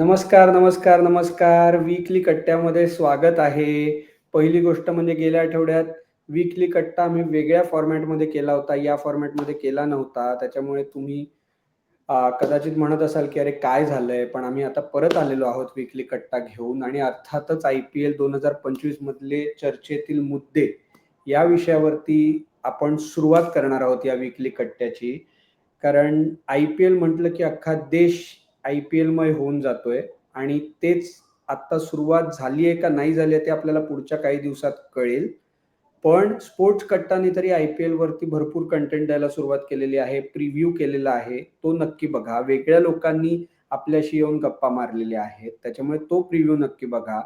नमस्कार, नमस्कार, नमस्कार. वीकली कट्ट्यामध्ये स्वागत आहे. पहिली गोष्ट म्हणजे गेल्या आठवड्यात वीकली कट्टा आम्ही वेगळ्या फॉर्मॅटमध्ये केला होता. या फॉर्मॅटमध्ये केला नव्हता. त्याच्यामुळे तुम्ही कदाचित म्हणत असाल, की "अरे काय झालंय?" पण आम्ही आता परत आलेलो आहोत वीकली कट्टा घेऊन आणि अर्थातच आय-पी-एल 2025 मधले चर्चेतील मुद्दे या विषयावरती आपण सुरुवात करणार आहोत या वीकली कट्ट्याची. कारण आय-पी-एल म्हटलं, की अख्खा देश आय-पी-एलमय होऊन जातोय आणि तेच आत्ता सुरुवात झाली आहे का नाही झाली आहे ते आपल्याला पुढच्या काही दिवसात कळेल. पण स्पोर्ट्स कट्टाने तरी आय-पी-एलवरती भरपूर कंटेंट द्यायला सुरुवात केलेली आहे. प्रिव्ह्यू केलेला आहे. तो नक्की बघा. वेगळ्या लोकांनी आपल्याशी येऊन गप्पा मारलेल्या आहेत. त्याच्यामुळे तो प्रिव्ह्यू नक्की बघा.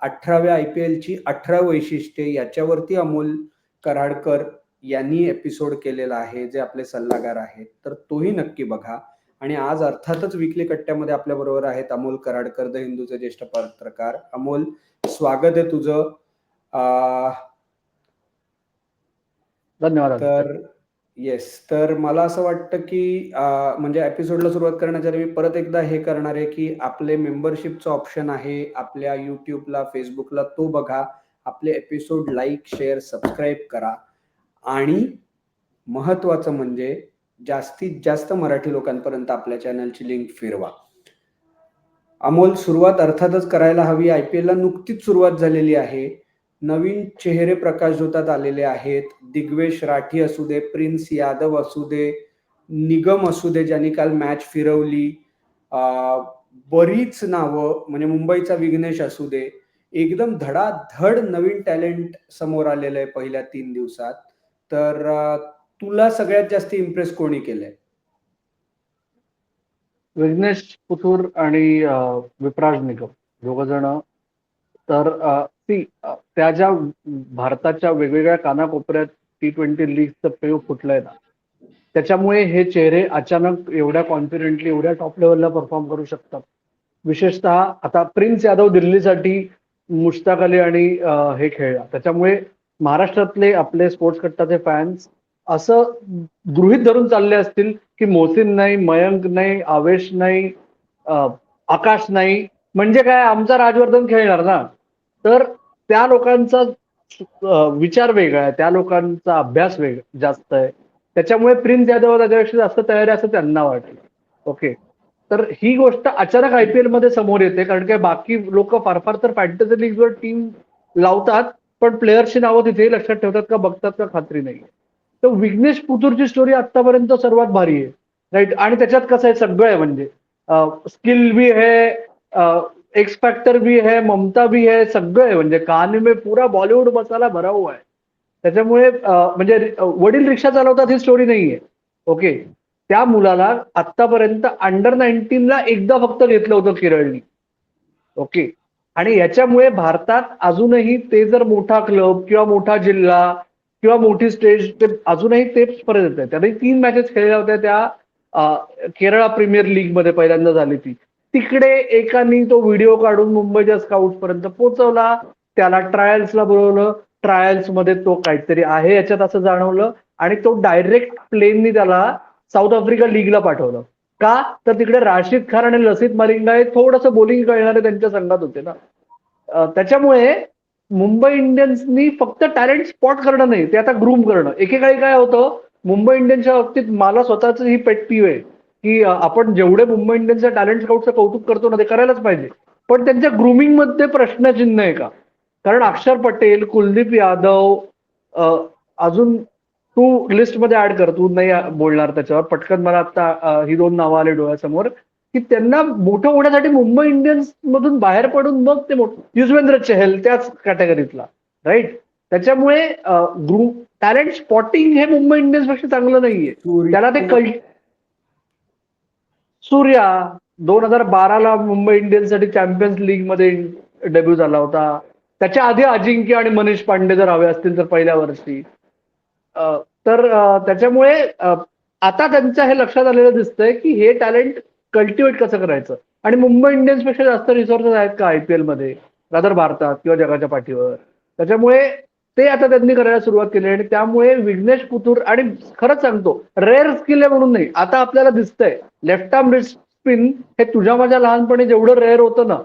18व्या आय-पी-एलची 18 वैशिष्ट्ये याच्यावरती अमोल कराडकर यांनी एपिसोड केलेला आहे, जे आपले सल्लागार आहेत. तर तोही नक्की बघा. आणि आज अर्थातच वीकली कट्ट्यामध्ये आपल्याबरोबर आहेत अमोल कराडकर, द हिंदूचे ज्येष्ठ पत्रकार. अमोल, स्वागत आहे तुझं. धन्यवाद. तर येस. तर मला असं वाटतं, की म्हणजे एपिसोडला सुरुवात करण्याच्या मी परत एकदा हे करणार आहे, की आपले मेंबरशिपचं ऑप्शन आहे आपल्या YouTubeला, Facebookला तो बघा. आपले एपिसोड लाइक, शेअर, सबस्क्राईब करा आणि महत्त्वाचं म्हणजे जास्तीत जास्त मराठी लोकांपर्यंत आपल्या चॅनलची लिंक फिरवा. अमोल, सुरुवात अर्थातच करायला हवी. आय-पी-एलला नुकतीच सुरुवात झालेली आहे. नवीन चेहरे प्रकाशझोतात आलेले आहेत. दिग्वेश राठी असू दे, प्रिन्स यादव असू दे, निगम असू दे ज्यांनी काल मॅच फिरवली. बरीच नावं म्हणजे मुंबईचा विघ्नेश असू दे. एकदम धडाधड नवीन टॅलेंट समोर आलेलं आहे पहिल्या तीन दिवसात. तर तुला सगळ्यात जास्त इम्प्रेस कोणी केलंय? विघ्नेश पुथूर आणि विपराज निगम दोघ जण तर ती त्या ज्या भारताच्या वेगवेगळ्या कानाकोपऱ्यात टी-20 लीगचं पेव फुटलंय ना, त्याच्यामुळे हे चेहरे अचानक एवढ्या कॉन्फिडेंटली एवढ्या टॉप लेवलला परफॉर्म करू शकतात. विशेषतः आता प्रिन्स यादव दिल्लीसाठी मुश्ताक अली आणि हे खेळला. त्याच्यामुळे महाराष्ट्रातले आपले स्पोर्ट्स कट्टाचे फॅन्स असं गृहीत धरून चालले असतील, की मोहसिन नाही, मयंक नाही, आवेश नाही, आकाश नाही, म्हणजे काय आमचा राजवर्धन खेळणार ना. तर त्या लोकांचा विचार वेगळा आहे. त्या लोकांचा अभ्यास वेग जास्त आहे. त्याच्यामुळे प्रिन्स यादव त्याच्यापेक्षा जास्त तयारी असं त्यांना वाटलं. ओके. तर ही गोष्ट अचानक आय-पी-एलमध्ये समोर येते कारण की बाकी लोक फार फार तर फॅन्टसी लीगवर टीम लावतात, पण प्लेयर्सची नावं तिथेही लक्षात ठेवतात का बघतात का खात्री नाहीये. तर विघ्नेश पुतूरची स्टोरी आतापर्यंत सर्वात भारी आहे. राईट आणि त्याच्यात कसं आहे सगळं आहे म्हणजे स्किल भी है, एक्स फॅक्टर भी है, ममता भी है, सगळं आहे म्हणजे कहाणी में पुरा बॉलिवूड मसाला भरा हुआ आहे त्याच्यामुळे म्हणजे वडील रिक्षा चालवतात ही स्टोरी नाहीये. ओके. त्या मुलाला आत्तापर्यंत अंडर 19 ला एकदा फक्त घेतलं होतं केरळनी. ओके. आणि याच्यामुळे भारतात अजूनही ते जर मोठा क्लब किंवा मोठा जिल्हा किंवा मोठी स्टेज ते अजूनही ते परत येत आहेत त्याने 3 मॅचेस खेळल्या होत्या त्या केरळा प्रीमियर लीगमध्ये पहिल्यांदा झाली ती. तिकडे एकानी तो व्हिडिओ काढून मुंबईच्या स्काउट पर्यंत पोहोचवला. त्याला ट्रायल्सला ट्रायल्समध्ये तो काहीतरी आहे याच्यात असं जाणवलं आणि तो डायरेक्ट प्लेननी त्याला साऊथ आफ्रिका लीगला पाठवलं. का? तर तिकडे राशिद खान आणि लसित मलिंगा हे थोडंसं बोलिंग कळणारे त्यांच्या संघात होते ना. त्याच्यामुळे मुंबई इंडियन्सनी फक्त टॅलेंट स्पॉट करणं नाही, ते आता ग्रूम करणं. एकेकाळी काय होतं, मुंबई इंडियन्सच्या बाबतीत मला स्वतःच ही पेट पीव आहे, की आपण जेवढे मुंबई इंडियन्सच्या टॅलेंट स्काउटचं कौतुक करतो ना, ते करायलाच पाहिजे. पण त्यांच्या ग्रूमिंगमध्ये प्रश्नचिन्ह आहे का? कारण अक्षर पटेल, कुलदीप यादव अजून तू लिस्टमध्ये ऍड कर. तू नाही बोलणार त्याच्यावर. पटकन मला आता ही दोन नावं आले डोळ्यासमोर, की त्यांना मोठं होण्यासाठी मुंबई इंडियन्स मधून बाहेर पडून मग ते मोठं युजवेंद्र चहल त्याच कॅटेगरीतला. राइट? त्याच्यामुळे ग्रुप टॅलेंट स्पॉटिंग हे मुंबई इंडियन्सपेक्षा चांगलं नाहीये. त्याला ते कळ सूर्या 2012 ला मुंबई इंडियन्ससाठी चॅम्पियन्स लीगमध्ये डेब्यू झाला होता. त्याच्या आधी अजिंक्य आणि मनीष पांडे जर हवे असतील तर पहिल्या वर्षी. तर त्याच्यामुळे आता त्यांच्या हे लक्षात आलेलं दिसतंय, की हे टॅलेंट कल्टिवेट कसं करायचं आणि मुंबई इंडियन्सपेक्षा जास्त रिसोर्सेस आहेत का आय-पी-एलमध्ये? रादर भारतात किंवा जगाच्या पाठीवर. त्याच्यामुळे ते आता त्यांनी करायला सुरुवात केली आणि त्यामुळे विघ्नेश पुतूर आणि खरंच सांगतो रेअर स्किल आहे म्हणून नाही. आता आपल्याला दिसतंय लेफ्ट आर्म रिस्ट स्पिन हे तुझ्या माझ्या लहानपणी जेवढं रेअर होतं ना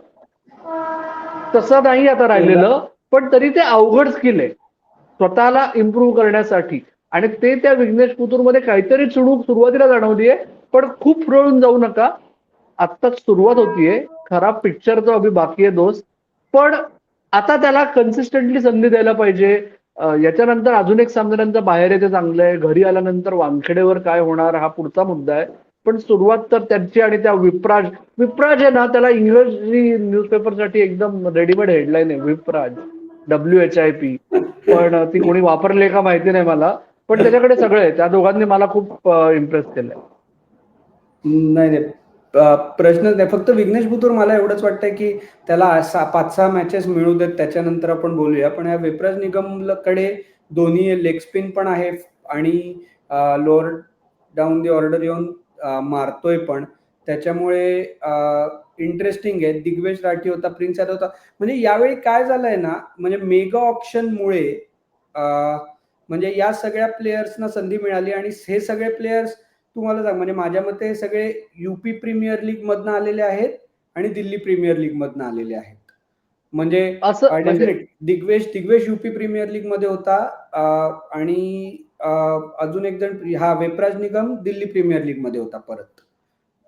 तसं नाही आता राहिलेलं पण तरी ते अवघड स्किल आहे स्वतःला इम्प्रूव्ह करण्यासाठी आणि ते त्या विघ्नेश पुतूरमध्ये काहीतरी चुणूक सुरुवातीला जाणवलीये पण खूप फुरळून जाऊ नका. आत्ताच सुरुवात होतीये. खराब पिक्चर जो अभि बाकी आहे दोस्त. पण आता त्याला कन्सिस्टंटली संधी द्यायला पाहिजे. याच्यानंतर अजून एक सामना बाहेर येते चांगलं आहे घरी आल्यानंतर वानखेडेवर काय होणार हा पुढचा मुद्दा आहे. पण सुरुवात तर त्यांची आणि त्या विप्राज विप्राज आहे ना त्याला इंग्रजी न्यूजपेपरसाठी एकदम रेडीमेड हेडलाईन आहे. Vipraj. W H I P पण ती कोणी वापरली का माहिती नाही मला. पण त्याच्याकडे सगळे त्या दोघांनी मला खूप इम्प्रेस केलंय. नाही नाही. प्रश्नच नाही. फक्त विघ्नेश बुतूर मला एवढंच वाटतंय की त्याला सहा पाच सहा मॅचेस मिळू देत त्याच्यानंतर आपण बोलूया. पण या विप्राज निगमकडे दोन्ही लेग स्पिन पण आहे आणि लोअर डाऊन दी ऑर्डर येऊन मारतोय पण. त्याच्यामुळे इंटरेस्टिंग आहे. दिग्वेश राठी होता प्रिन्स यादव होता. म्हणजे यावेळी काय झालंय ना म्हणजे मेगा ऑप्शनमुळे म्हणजे या सगळ्या प्लेयर्सना संधी मिळाली आणि हे सगळे प्लेयर्स तुम्हाला सांग म्हणजे माझ्या मते सगळे युपी प्रीमियर लीग मधनं आलेले आहेत आणि दिल्ली प्रीमियर लीग मधनं आलेले आहेत. म्हणजे म्हणजे. दिग्वेश दिग्वेश युपी प्रीमियर लीगमध्ये होता आणि अजून एक जण हा वेपराज निगम दिल्ली प्रीमियर लीगमध्ये होता परत.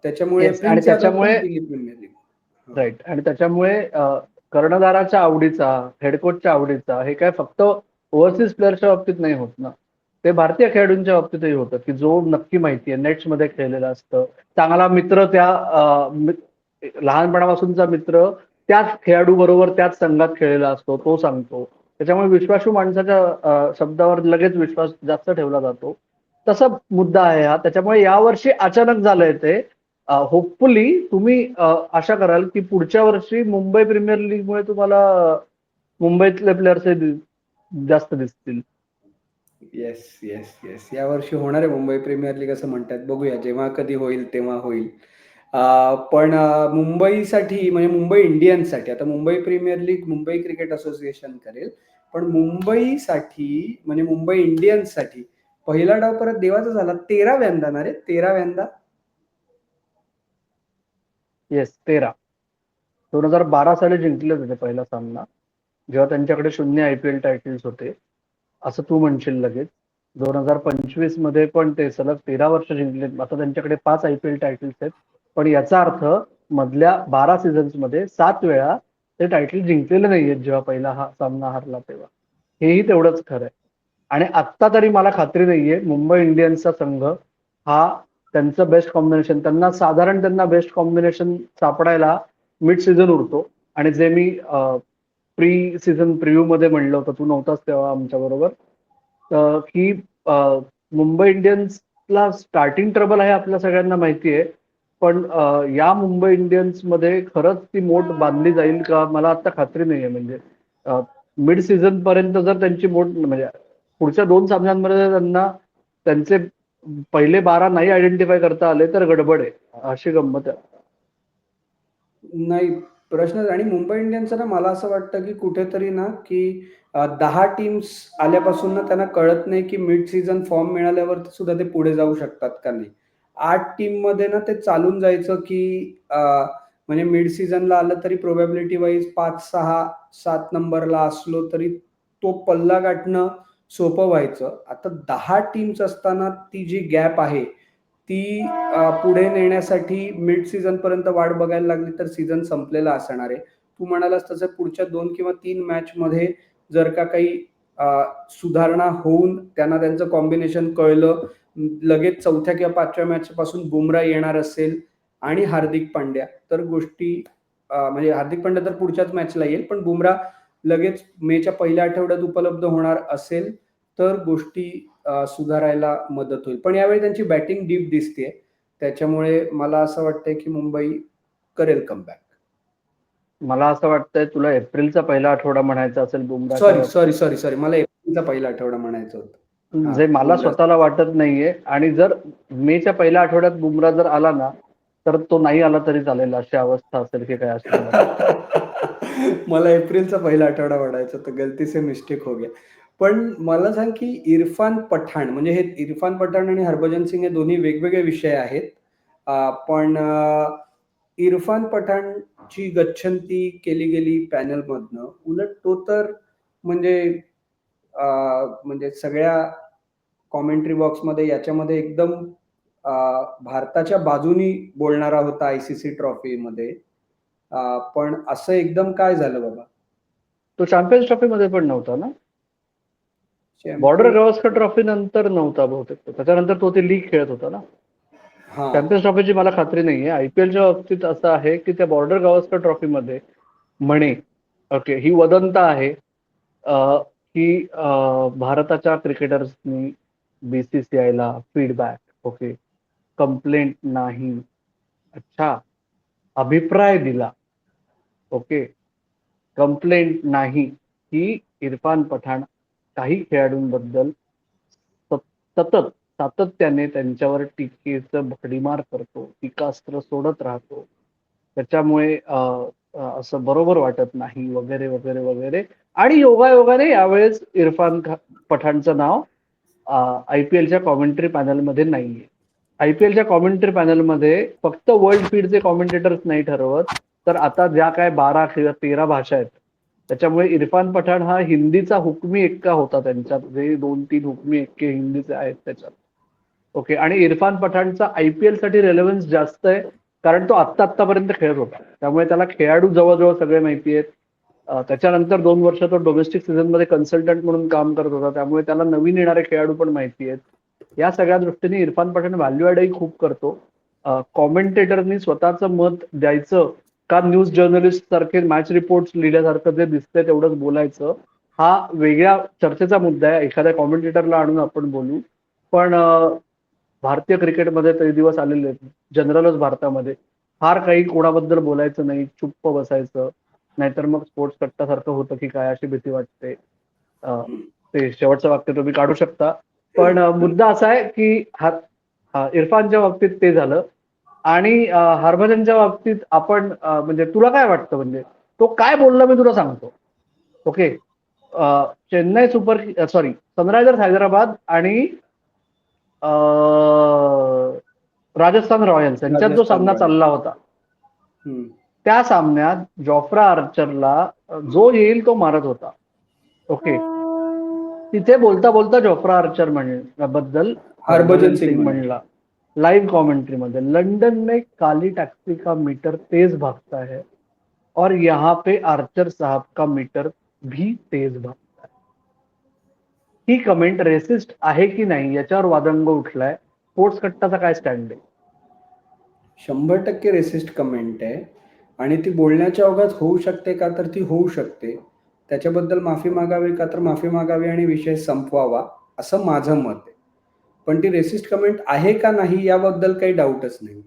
त्याच्यामुळे त्याच्यामुळे- दिल्ली प्रीमियर लीग राईट आणि त्याच्यामुळे कर्णधाराच्या आवडीचा हेडकोचच्या आवडीचा हे काय फक्त ओव्हरसीज प्लेअरच्या बाबतीत नाही होत ना? ते भारतीय खेळाडूंच्या बाबतीतही होतं की जो नक्की माहिती आहे नेट्समध्ये खेळलेला असतं. चांगला मित्र त्या लहानपणापासूनचा मित्र त्याच खेळाडू बरोबर त्याच संघात खेळलेला असतो तो सांगतो. त्याच्यामुळे विश्वासू माणसाच्या शब्दावर लगेच विश्वास जास्त ठेवला जातो. तसा मुद्दा आहे हा. त्याच्यामुळे यावर्षी अचानक झालंय ते. होपफुली तुम्ही आशा कराल की पुढच्या वर्षी मुंबई प्रीमियर लीगमुळे तुम्हाला मुंबईतले प्लेयर्स जास्त दिसतील. येस येस येस या वर्षी होणार आहे मुंबई प्रीमियर लीग असं म्हणतात. बघूया जेव्हा कधी होईल तेव्हा होईल. पण मुंबईसाठी म्हणजे मुंबई इंडियन्ससाठी आता Mumbai premier league Mumbai cricket association करेल पण मुंबईसाठी म्हणजे मुंबई इंडियन्ससाठी पहिला डाव परत देवाचा झाला. तेराव्यांदा ना रे तेराव्यांदा येस तेरा. दोन हजार बारा साली जिंकले होते पहिला सामना. जेव्हा त्यांच्याकडे शून्य आय पी एल टायटल्स होते. असं तू म्हणशील लगेच. दोन हजार पंचवीसमध्ये पण ते सलग तेरा वर्ष जिंकले. आता त्यांच्याकडे पाच आय पी एल टायटल्स आहेत. पण याचा अर्थ मधल्या बारा सीझन्समध्ये सात वेळा ते टायटल जिंकलेले नाहीयेत जेव्हा पहिला हा सामना हरला तेव्हा. हेही तेवढंच खरं आहे. आणि आत्ता तरी मला खात्री नाहीये मुंबई इंडियन्सचा संघ हा त्यांचं बेस्ट कॉम्बिनेशन त्यांना साधारण त्यांना बेस्ट कॉम्बिनेशन सापडायला मिड सीझन उरतो. आणि जे मी प्री सीझन प्रिव्ह्यू मध्ये म्हणलं होतं तू नव्हताच तेव्हा आमच्या बरोबर. की मुंबई इंडियन्सला स्टार्टिंग ट्रबल आहे आपल्या सगळ्यांना माहिती आहे. पण या मुंबई इंडियन्समध्ये खरंच ती मोठ बांधली जाईल का मला आता खात्री नाहीये. म्हणजे मिड सीझन पर्यंत जर त्यांची मोठ म्हणजे पुढच्या दोन सामन्यांमध्ये त्यांना त्यांचे पहिले बारा नाही आयडेंटिफाय करता आले तर गडबड आहे अशी गंमत आहे. नाही प्रश्न आणि मुंबई इंडियन्सचं ना मला असं वाटतं की कुठेतरी ना की दहा टीम्स आल्यापासून ना त्यांना कळत नाही की मिड सीझन फॉर्म मिळाल्यावर सुद्धा ते पुढे जाऊ शकतात का नाही. आठ टीममध्ये ना ते चालून जायचं की म्हणजे मिड सीझनला आलं तरी प्रोबॅबिलिटी वाईज पाच सहा सात नंबरला असलो तरी तो पल्ला गाठणं सोपं व्हायचं. आता दहा टीम्स असताना ती जी गॅप आहे ती पुढे नेण्यासाठी मिड सीझन पर्यंत वाट बघायला लागली तर सीझन संपलेला असणार आहे. तू म्हणालास तसं पुढच्या दोन किंवा तीन मॅच मध्ये जर का काही सुधारणा होऊन त्यांना त्यांचं कॉम्बिनेशन कळलं लगेच चौथ्या किंवा पाचव्या मॅच पासून बुमरा येणार असेल आणि हार्दिक पांड्या तर गोष्टी म्हणजे हार्दिक पांड्या तर पुढच्याच मॅचला येईल पण बुमरा लगेच मेच्या पहिल्या आठवड्यात उपलब्ध होणार असेल तर गोष्टी सुधारायला मदत होईल. पण यावेळी त्यांची बॅटिंग डीप दिसते त्याच्यामुळे मला असं वाटतंय की मुंबई करेल कमबॅक मला असं वाटतंय तुला एप्रिलचा पहिला आठवडा म्हणायचा असेल सॉरी बुमराच्या सॉरी सॉरी सॉरी मला एप्रिलचा पहिला आठवडा म्हणायचं होतं. जे मला बुमरा. स्वतःला वाटत नाहीये आणि जर मेच्या पहिल्या आठवड्यात बुमरा जर आला ना तर तो नाही आला तरी चालेल अशी अवस्था असेल की काय असेल मला एप्रिलचा पहिला आठवडा म्हणायचा तर गलती से मिस्टेक हो गया. पण मला सांग की इरफान पठाण म्हणजे हे इरफान पठाण आणि हरभजन सिंग हे दोन्ही वेगवेगळे विषय आहेत. पण इरफान पठाणची गच्छंती केली गेली पॅनल मधनं उलट तो तर म्हणजे म्हणजे सगळ्या कॉमेंट्री बॉक्समध्ये याच्यामध्ये एकदम भारताच्या बाजूनी बोलणारा होता आयसीसी ट्रॉफीमध्ये. पण असं एकदम काय झालं बाबा? तो चॅम्पियन्स ट्रॉफीमध्ये पण नव्हता ना? बॉर्डर गावस्कर ट्रॉफी नंतर नव्हता बहुतेक. त्याच्यानंतर तो ते लीग खेळत होता ना? हा. चॅम्पियन्स ट्रॉफीची मला खात्री नाहीये. आयपीएलच्या बाबतीत असं आहे की त्या बॉर्डर गावस्कर ट्रॉफीमध्ये म्हणे ओके ही वदंता आहे की भारताच्या क्रिकेटर्सनी बीसीसीआयला फीडबॅक ओके कंप्लेंट नाही अच्छा अभिप्राय दिला ओके कंप्लेंट नाही की इरफान पठाण काही खेळाडूंबद्दल सतत सातत्याने त्यांच्यावर टीकेचं भडीमार करतो टीकास्त्र सोडत राहतो. त्याच्यामुळे असं बरोबर वाटत नाही वगैरे वगैरे वगैरे. आणि योगायोगाने यावेळेस इरफान पठाणचं नाव आय पी एलच्या कॉमेंट्री पॅनलमध्ये नाहीये. आय पी एलच्या कॉमेंट्री पॅनलमध्ये फक्त वर्ल्ड फीडचे कॉमेंटेटर्स नाही ठरवत तर आता ज्या काय बारा किंवा तेरा भाषा आहेत त्याच्यामुळे इरफान पठाण हा हिंदीचा हुकमी एक्का होता त्यांच्यात. जे दोन तीन हुकमी एक्के हिंदीचे आहेत त्याच्यात. ओके आणि इरफान पठाणचा आयपीएलसाठी रेलेव्हन्स जास्त आहे कारण तो आत्ता आत्तापर्यंत खेळत होता. त्यामुळे त्याला खेळाडू जवळजवळ सगळे माहिती आहेत. त्याच्यानंतर दोन वर्ष तो डोमेस्टिक सीझनमध्ये कन्सल्टंट म्हणून काम करत होता. त्यामुळे त्याला नवीन येणारे खेळाडू पण माहिती आहेत. या सगळ्या दृष्टीने इरफान पठाण व्हॅल्यू ॲडही खूप करतो. कॉमेंटेटरनी स्वतःचं मत द्यायचं का न्यूज जर्नलिस्ट सारखे मॅच रिपोर्ट्स लिहिल्यासारखं जे दिसतंय तेवढंच बोलायचं. हा वेगळ्या चर्चेचा मुद्दा आहे. एखाद्या कॉमेंटेटरला आणून आपण बोलू. पण भारतीय क्रिकेटमध्ये ते दिवस आलेले आहेत. जनरलच भारतामध्ये. फार काही कोणाबद्दल बोलायचं नाही. चुप्प बसायचं. नाहीतर मग स्पोर्ट्स कट्टासारखं होतं की काय अशी भीती वाटते. ते शेवटचं वाक्य तुम्ही काढू शकता. पण मुद्दा असा आहे की हा, इरफानच्या बाबतीत ते झालं. आणि हरभजनच्या बाबतीत आपण म्हणजे तुला काय वाटतं? म्हणजे तो काय बोलला मी तुला सांगतो. Okay? Chennai super sorry Sunrisers Hyderabad आणि अं, राजस्थान रॉयल्स यांच्यात जो सामना. चालला होता. त्या सामन्यात जॉफ्रा आर्चरला जो येईल तो मारत होता. ओके? तिथे बोलता बोलता जॉफ्रा आर्चर म्हणबद्दल हरभजन सिंग म्हणले. लाइव कमेंट्री में लंदन में काली टैक्सी का मीटर तेज भागता है और यहाँ पे आर्चर साहब का मीटर भी तेज भागता है। ही कमेंट रेसिस्ट आहे की नाही याच्यावर वादंग उठलाय. स्पोर्ट्स कट्टाचा काय स्टँड आहे? शंभर टक्के रेसिस्ट कमेंट आहे. आणि ती बोलण्याच्या अवघात होऊ शकते का तर ती होऊ शकते. त्याच्याबद्दल माफी मागावी का तर माफी मागावी आणि विषय संपवावा असं माझं मत आहे. पण ती रेसिस्ट कमेंट आहे का नाही याबद्दल काही डाऊटच नाही.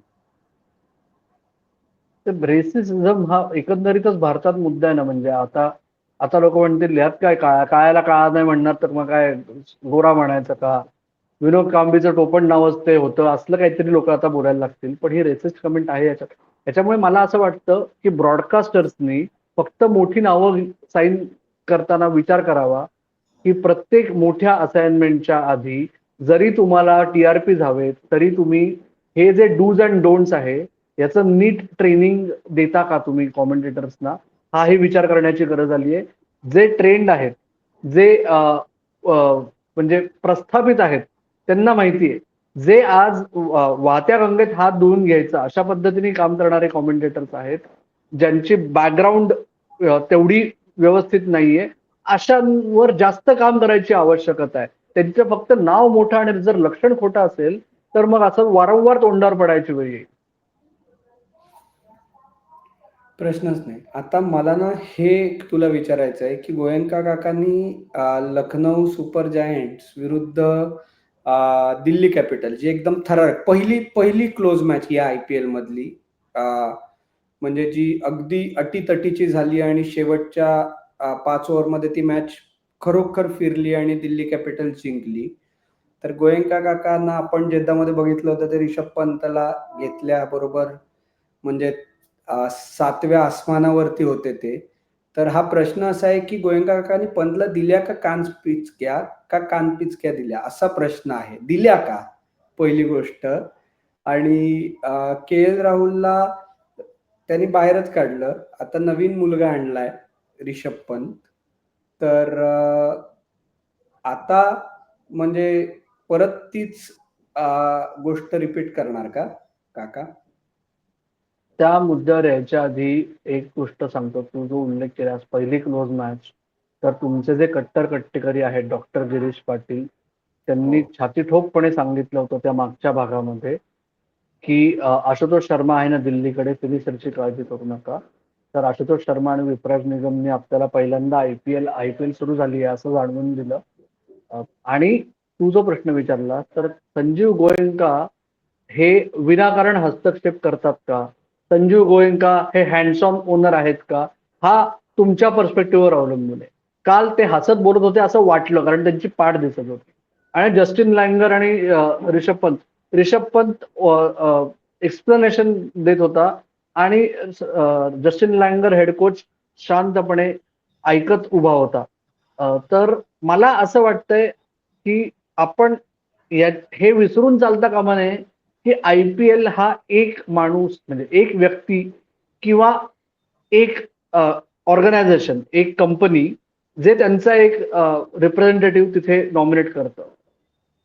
रेसिझम हा एकंदरीतच भारतात मुद्दा आहे ना म्हणजे आता आता लोक म्हणतील ह्यात काय काळा काळाला काळा नाही म्हणणार तर मग काय गोरा म्हणायचं का? विनोद कांबीचं टोपण नावच ते होतं असलं काहीतरी लोक आता बोलायला लागतील पण ही रेसिस्ट कमेंट आहे याच्यात. याच्यामुळे मला असं वाटतं की ब्रॉडकास्टर्सनी फक्त मोठी नावं साईन करताना विचार करावा की प्रत्येक मोठ्या असाइनमेंटच्या आधी जरी तुम्हाला टी आर पी हवेत तरी तुम्ही हे जे डूज अँड डोंट्स आहे याचं नीट ट्रेनिंग देता का तुम्ही कॉमेंटेटर्सना हाही विचार करण्याची गरज आली आहे जे ट्रेंड आहेत जे म्हणजे प्रस्थापित आहेत त्यांना माहिती आहे. जे आज वाहत्या गंगेत हात धुवून घ्यायचा अशा पद्धतीने काम करणारे कॉमेंटेटर्स आहेत ज्यांची बॅकग्राऊंड तेवढी व्यवस्थित नाहीये अशांवर जास्त काम करायची आवश्यकता आहे. त्यांचं फक्त नाव मोठं आणि जर लक्षण खोटं असेल तर मग असं वारंवार तोंडावर पडायची वेळ येईल. प्रश्नच नाही. आता मला ना हे तुला विचारायचं आहे की गोयंका काकांनी लखनौ सुपर जायंट्स विरुद्ध दिल्ली कॅपिटल जी एकदम थरारक पहिली पहिली क्लोज मॅच या आय पी एल मधली म्हणजे जी अगदी अटीतटीची झाली आणि शेवटच्या पाच ओव्हरमध्ये ती मॅच खरोखर फिरली आणि दिल्ली कॅपिटल जिंकली. तर गोयंका काकांना आपण जेद्दामध्ये बघितलं होतं ते रिषभ पंतला घेतल्याबरोबर म्हणजे सातव्या आसमानावरती होते ते. तर हा प्रश्न असा आहे की गोयंका काकांनी पंतला दिल्या का कान पिचक्या का कान पिचक्या दिल्या? असा प्रश्न आहे. दिल्या का? पहिली गोष्ट. आणि के एल राहुलला त्यांनी बाहेरच काढलं. आता नवीन मुलगा आणलाय रिषभ पंत. तर आता म्हणजे परत तीच गोष्ट रिपीट करणार का काका? त्या मुद्द्यावर यायच्या आधी एक गोष्ट सांगतो. तू जो उल्लेख केलास पहिली क्लोज मॅच तर तुमचे जे कट्टर कट्टेकरी आहेत डॉक्टर गिरीश पाटील त्यांनी हो. छाती ठोकपणे सांगितलं होतं त्या मागच्या भागामध्ये की आशुतोष शर्मा आहे ना दिल्लीकडे फिनिशरची काळजी करू नका. तर आशुतोष शर्मा आणि विपराज निगमने आपल्याला पहिल्यांदा I P L I P L सुरू झाली आहे असं जाणवून दिलं. आणि तू जो प्रश्न विचारला तर संजीव गोयंका हे विनाकारण हस्तक्षेप करतात का? संजीव गोयंका हे हँडसॉम ओनर आहेत का? हा तुमच्या पर्स्पेक्टिव्हवर अवलंबून आहे. काल ते हसत बोलत होते असं वाटलं कारण त्यांची पाठ दिसत होती. आणि जस्टिन लँगर आणि रिषभ पंत रिषभ पंत एक्सप्लेनेशन देत होता. आणि जस्टिन लँगर हेड कोच शांतपणे ऐकत उभा होता. तर मला असं वाटतंय की आपण या हे विसरून चालता कामा नये की आय पी एल हा एक माणूस म्हणजे एक व्यक्ती किंवा एक ऑर्गनायझेशन एक कंपनी जे त्यांचा एक रिप्रेझेंटेटिव्ह तिथे नॉमिनेट करतं.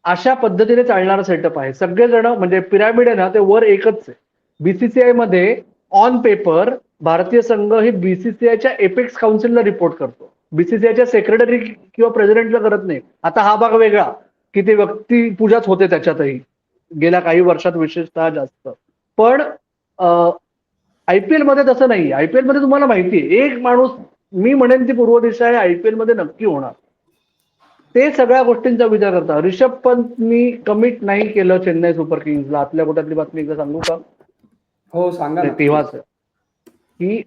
अशा पद्धतीने चालणारा सेटअप आहे. सगळेजण म्हणजे पिरामिड आहे ना ते वर एकच आहे. बीसीसीआयमध्ये ऑन पेपर भारतीय संघ ही बीसीसीआयच्या एपेक्स काउन्सिलला रिपोर्ट करतो. बीसीसीआयच्या सेक्रेटरी किंवा प्रेसिडेंटला करत नाही. आता हा भाग वेगळा की ते व्यक्ती पूजाच होते त्याच्यातही. गेल्या काही वर्षात विशेषतः जास्त. पण आयपीएलमध्ये तसं नाही आयपीएलमध्ये तुम्हाला माहिती आहे एक माणूस मी म्हणेन ती पूर्व दिशा आहे आयपीएलमध्ये नक्की होणार. ते सगळ्या गोष्टींचा विचार करता रिषभ पंतनी कमिट नाही केलं चेन्नई सुपर किंग्सला आतल्या गोटातली बातमी एकदा सांगू का? हो सांगा तेव्हाच. की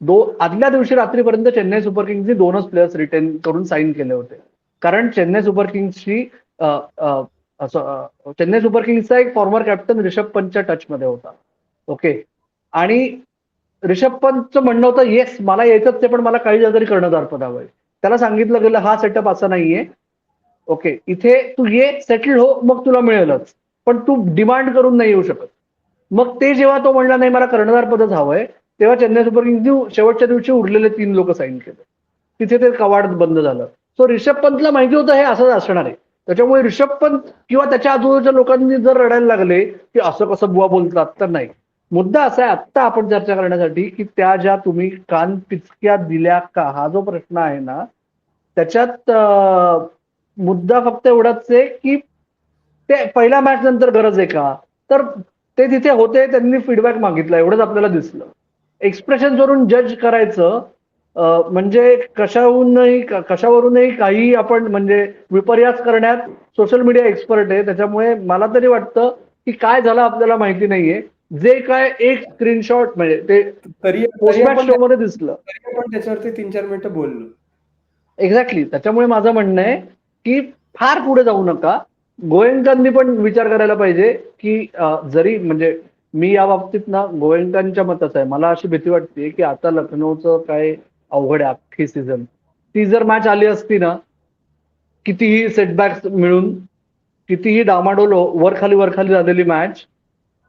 दो आदल्या दिवशी रात्रीपर्यंत चेन्नई सुपर किंग्सनी दोनच प्लेयर्स रिटेन करून साईन केले होते. कारण चेन्नई सुपर किंग्सची चेन्नई सुपर किंग्सचा एक फॉर्मर कॅप्टन रिषभ पंतच्या टचमध्ये होता. ओके आणि रिषभ पंतचं म्हणणं होतं येस मला यायचंच आहे पण मला काही तरी कर्णधार पद त्याला सांगितलं गेलं हा सेटअप असा नाहीये. ओके इथे तू ये सेटल हो मग तुला मिळेलच. पण तू डिमांड करून नाही येऊ शकत. मग ते जेव्हा तो म्हणला नाही मला कर्णधार पदच हवंय तेव्हा चेन्नई सुपर किंग्सनी शेवटच्या दिवशी उरलेले तीन लोक साईन केले. तिथे ते कवाड बंद झालं. सो रिषभ पंतला माहिती होतं हे असंच असणार आहे. त्याच्यामुळे रिषभ पंत किंवा त्याच्या आजूबाजूच्या लोकांनी जर रडायला लागले की असं कसं बुवा बोलतात तर नाही. मुद्दा असा आहे आत्ता आपण चर्चा करण्यासाठी की त्या ज्या तुम्ही कान पिचक्या दिल्या का हा जो प्रश्न आहे ना त्याच्यात मुद्दा फक्त एवढाच आहे की ते पहिल्या मॅच नंतर गरज आहे का? तर ते तिथे होते त्यांनी फीडबॅक मागितला एवढंच आपल्याला दिसलं. एक्सप्रेशन वरून जज करायचं म्हणजे कशाहूनही कशावरूनही काही आपण म्हणजे विपर्यास करण्यात सोशल मीडिया एक्सपर्ट आहे त्याच्यामुळे मला तरी वाटतं की काय झालं आपल्याला माहिती नाहीये. जे काय एक स्क्रीनशॉट म्हणजे ते तरी शो मध्ये दिसलं. त्याच्यावरती तीन चार मिनिटं बोललो. एक्झॅक्टली त्याच्यामुळे माझं म्हणणं आहे की फार पुढे जाऊ नका. गोयंकांनी पण विचार करायला पाहिजे की जरी म्हणजे मी या बाबतीत ना गोयंकांच्या मताचं आहे. मला अशी भीती वाटते की आता लखनौचं काय अवघड आहे अख्खी सीझन ती जर मॅच आली असती ना कितीही सेटबॅक्स मिळून कितीही डामाडोल हो, वरखाली वरखाली झालेली मॅच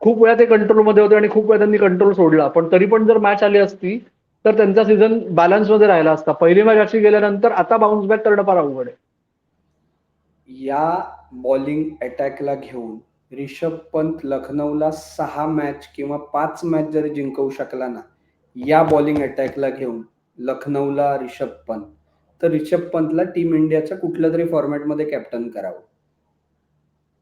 खूप वेळा ते कंट्रोलमध्ये होते आणि खूप वेळा त्यांनी कंट्रोल सोडला. पण तरी पण जर मॅच आली असती तर त्यांचा सीझन बॅलन्समध्ये राहिला असता. पहिली मॅच अशी गेल्यानंतर आता बाउन्स बॅक करणं फार अवघड आहे. या बॉलिंग अटॅकला घेऊन रिषभ पंत लखनौला सहा मॅच किंवा पाच मॅच जरी जिंकवू शकला ना या बॉलिंग अटॅकला घेऊन लखनौला रिषभ पंत. तर रिषभ पंतला टीम इंडियाच्या कुठल्या तरी फॉर्मॅटमध्ये कॅप्टन करावं?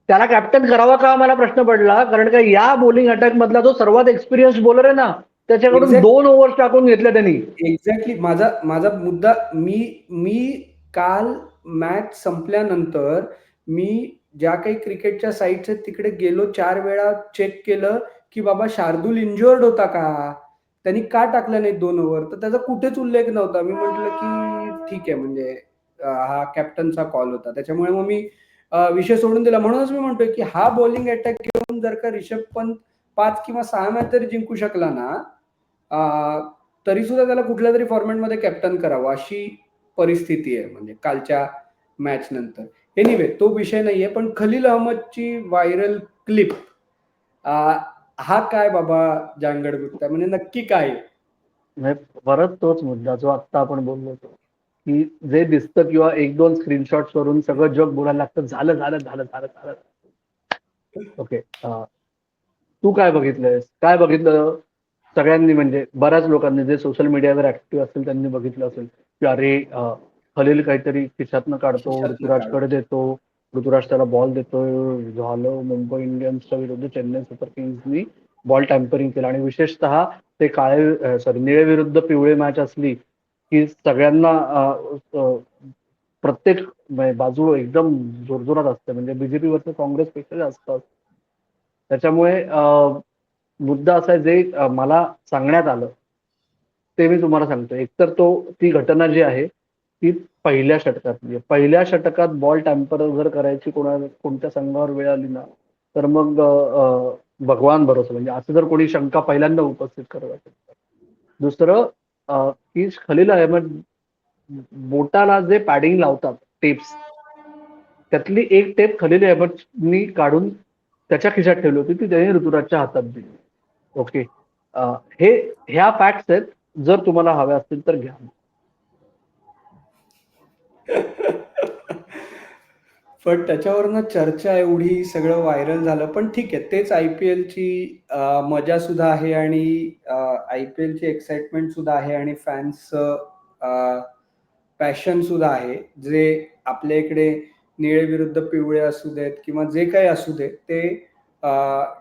त्याला कॅप्टन करावा का मला प्रश्न पडला? कारण का या बॉलिंग अटॅक मधला जो सर्वात एक्सपिरियन्स बॉलर आहे ना त्याच्याकडून Exactly. दोन ओव्हर्स टाकून घेतल्या त्यांनी. एक्झॅक्टली माझा माझा मुद्दा मी मी काल मॅच संपल्यानंतर मी ज्या काही क्रिकेटच्या साईट्स आहेत तिकडे गेलो चार वेळा चेक केलं की बाबा शार्दूल इंज्युअर्ड होता का? त्यांनी का टाकलं नाही दोन ओव्हर तर त्याचा कुठेच उल्लेख नव्हता. मी म्हटलं की ठीक आहे म्हणजे हा कॅप्टनचा कॉल होता. त्याच्यामुळे मग मी विषय सोडून दिला. म्हणूनच मी म्हणतोय की हा बॉलिंग अटॅक घेऊन जर का रिषभ पंत पाच किंवा सहा मॅच जरी जिंकू शकला ना तरी सुद्धा त्याला कुठल्या तरी फॉर्मॅटमध्ये कॅप्टन करावं अशी परिस्थिती आहे म्हणजे कालच्या मॅच नंतर. एनिवे तो विषय नाहीये पण खलील अहमदची व्हायरल क्लिप आ, हा काय बाबा जांगड गुप्ता? म्हणजे नक्की काय? म्हणजे परत तोच मुद्दा जो आता आपण बोललो होतो की जे दिसतं किंवा एक दोन स्क्रीनशॉट वरून सगळं जग बोलायला लागतं झालं झालं झालं झालं झालं. ओके तू काय बघितलंयस? काय बघितलं सगळ्यांनी? म्हणजे बऱ्याच लोकांनी जे सोशल मीडियावर ऍक्टिव्ह असतील त्यांनी बघितलं असेल. की अरे खलील काहीतरी खिशातनं काढतो ऋतुराजकडे देतो. ऋतुराज त्याला बॉल देतोय. झालं मुंबई इंडियन्सच्या विरुद्ध चेन्नई सुपर किंग्सनी बॉल टॅम्परिंग केलं. आणि विशेषतः ते काळे सॉरी निळे विरुद्ध पिवळे मॅच असली की सगळ्यांना प्रत्येक म्हणजे बाजू एकदम जोरजोरात असते. म्हणजे बीजेपी वरचं काँग्रेसपेक्षा जास्त असतं. त्याच्यामुळे मुद्दा असा आहे जे मला सांगण्यात आलं. ते मी तुम्हाला सांगतो एकतर तो ती घटना जी आहे ती पहिल्या षटकातली म्हणजे पहिल्या षटकात बॉल टॅम्पर जर करायची कोणा कोणत्या संघावर वेळ आली ना तर मग भगवान भरोसा म्हणजे असं जर कोणी शंका पहिल्यांदा उपस्थित करत असेल दुसरं की खलील अहमद बोटाला जे पॅडिंग लावतात टेप्स त्यातली एक टेप खलील अहमदनी काढून त्याच्या खिशात ठेवली होती ती त्याने ऋतुराजच्या हातात दिली. ओके हे ह्या फॅक्ट्स आहेत जर तुम्हाला हव्या असतील तर घ्या. पण त्याच्यावरनं चर्चा एवढी सगळं व्हायरल झालं पण ठीक आहे तेच आय पी एलची मजा सुद्धा आहे आणि आय पी एलची एक्साइटमेंट सुद्धा आहे आणि फॅन्स पॅशन सुद्धा आहे. जे आपल्या इकडे निळे विरुद्ध पिवळे असू देत किंवा जे काही असू देत ते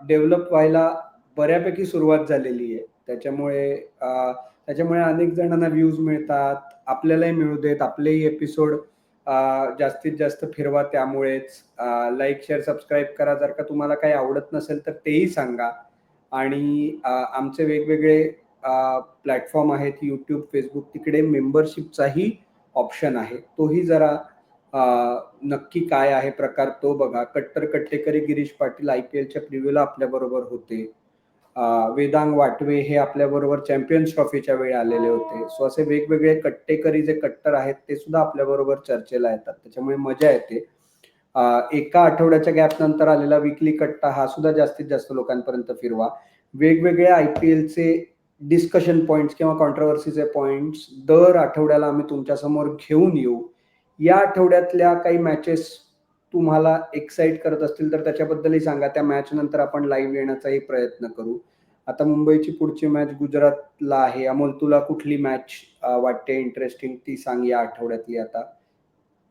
डेव्हलप व्हायला बऱ्यापैकी सुरुवात झालेली आहे. त्याच्यामुळे त्याच्यामुळे अनेक जणांना व्ह्यूज मिळतात आपल्यालाही मिळू देत. आपलेही एपिसोड जास्तीत जास्त फिरवा त्यामुळेच. लाईक शेअर सबस्क्राईब करा. जर का तुम्हाला काही आवडत नसेल तर तेही सांगा. आणि आमचे वेगवेगळे प्लॅटफॉर्म आहेत. यूट्यूब फेसबुक तिकडे मेंबरशिपचाही ऑप्शन आहे. तोही जरा नक्की काय आहे प्रकार तो बघा. कट्टर कट्टेकरी गिरीश पाटील आय पी एलच्या प्रिव्ह्यूला आपल्याबरोबर होते. वेदांग वाटवे हे आपल्याबरोबर चॅम्पियन्स ट्रॉफीच्या वेळी आलेले होते. सो असे वेगवेगळे कट्टेकरी जे कट्टर आहेत ते सुद्धा आपल्याबरोबर चर्चेला येतात. त्याच्यामुळे मजा येते. एका आठवड्याच्या गॅप नंतर आलेला विकली कट्टा हा सुद्धा जास्तीत जास्त लोकांपर्यंत फिरवा. वेगवेगळ्या आय पी एलचे डिस्कशन पॉइंट्स किंवा कॉन्ट्रोवर्सीचे पॉइंट्स दर आठवड्याला आम्ही तुमच्यासमोर घेऊन येऊ. या आठवड्यातल्या काही मॅचेस तुम्हाला एक्साइट करत असतील तर त्याच्याबद्दलही सांगा. त्या मॅच नंतर आपण लाईव्ह येण्याचाही प्रयत्न करू. आता मुंबईची पुढची मॅच गुजरातला आहे. अमोल तुला कुठली मॅच वाटते इंटरेस्टिंग ती सांग या आठवड्यातली आता.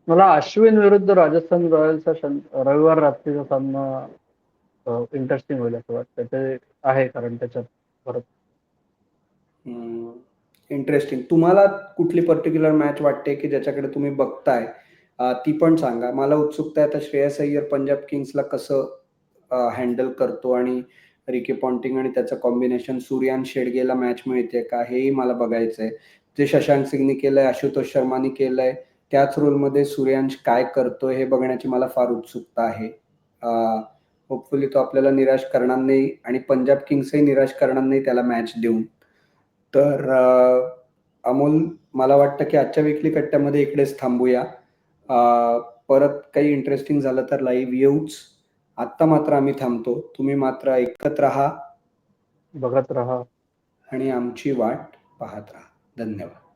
मला अश्विन विरुद्ध राजस्थान रॉयल्सचा रविवार रात्रीचा सामना इंटरेस्टिंग होईल असं वाटतं ते आहे कारण त्याच्यात परत. इंटरेस्टिंग तुम्हाला कुठली पर्टिक्युलर मॅच वाटते की ज्याच्याकडे तुम्ही बघताय? ती पण सांगा. मला उत्सुकता आहे आता श्रेयस अय्यर पंजाब किंग्सला कसं हँडल करतो आणि रिकी पॉन्टिंग आणि त्याचं कॉम्बिनेशन सूर्यान शेडगेला मॅच मिळते का हेही मला बघायचंय. जे शशांक सिंगने केलंय आशुतोष शर्मानी केलंय त्याच रोलमध्ये सूर्यांश काय करतोय हे बघण्याची मला फार उत्सुकता आहे. होपफुली तो आपल्याला निराश करणार नाही आणि पंजाब किंग्सही निराश करणार नाही त्याला मॅच देऊन. तर अमोल मला वाटतं की आजच्या विकली कट्ट्यामध्ये इकडेच थांबूया. परत काही इंटरेस्टिंग झालं तर लाईव्ह येऊच. आत्ता मात्र आम्ही थांबतो. तुम्ही मात्र ऐकत राहा. बघत राहा. आणि आमची वाट पाहत राहा. धन्यवाद.